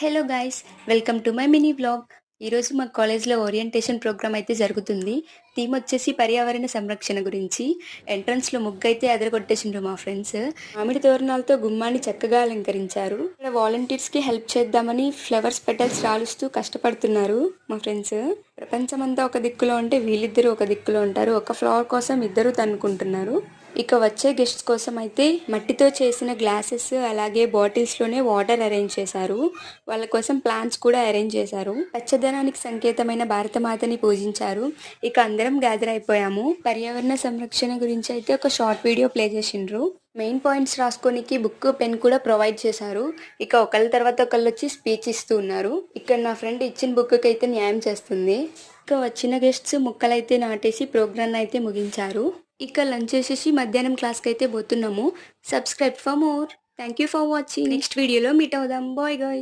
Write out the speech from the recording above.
Hello guys welcome to my mini blog ఈరోజు మా కాలేజ్లో ఓరియంటేషన్ ప్రోగ్రామ్ అయితే జరుగుతుంది. థీమ్ వచ్చేసి పర్యావరణ సంరక్షణ గురించి. ఎంట్రన్స్లో ముగ్గు అయితే ఎదరగొట్టేసిండ్రు మా ఫ్రెండ్స్ మామిడి తోరణాలతో గుమ్మాన్ని చక్కగా అలంకరించారు. ఇక్కడ వాలంటీర్స్కి హెల్ప్ చేద్దామని ఫ్లవర్స్ పెటల్స్ రాలుస్తూ కష్టపడుతున్నారు మా ఫ్రెండ్స్ ప్రపంచమంతా ఒక దిక్కులో ఉంటే వీళ్ళిద్దరూ ఒక దిక్కులో ఉంటారు. ఒక ఫ్లవర్ కోసం ఇద్దరు తన్నుకుంటున్నారు. ఇక వచ్చే గెస్ట్స్ కోసం అయితే మట్టితో చేసిన గ్లాసెస్ అలాగే బాటిల్స్లోనే వాటర్ అరేంజ్ చేశారు. వాళ్ళ కోసం ప్లాంట్స్ కూడా అరేంజ్ చేశారు. పచ్చదనానికి సంకేతమైన భారతమాతని పూజించారు. ఇక అందరం గ్యాదర్ అయిపోయాము. పర్యావరణ సంరక్షణ గురించి అయితే ఒక షార్ట్ వీడియో ప్లే చేసిండ్రు. మెయిన్ పాయింట్స్ రాసుకోనికి బుక్ పెన్ కూడా ప్రొవైడ్ చేశారు. ఇక ఒకళ్ళ తర్వాత ఒకళ్ళు వచ్చి స్పీచ్ ఇస్తూ ఉన్నారు. ఇక్కడ నా ఫ్రెండ్ ఇచ్చిన బుక్కి అయితే న్యాయం చేస్తుంది. ఇక వచ్చిన గెస్ట్స్ ముక్కలైతే నాటేసి ప్రోగ్రామ్ అయితే ముగించారు. ఇక లంచ్ చేసేసి మధ్యాహ్నం క్లాస్కి అయితే పోతున్నాము. Subscribe for more. Thank you for watching. Next వీడియోలో మీట్ అవుదాం. Bye guy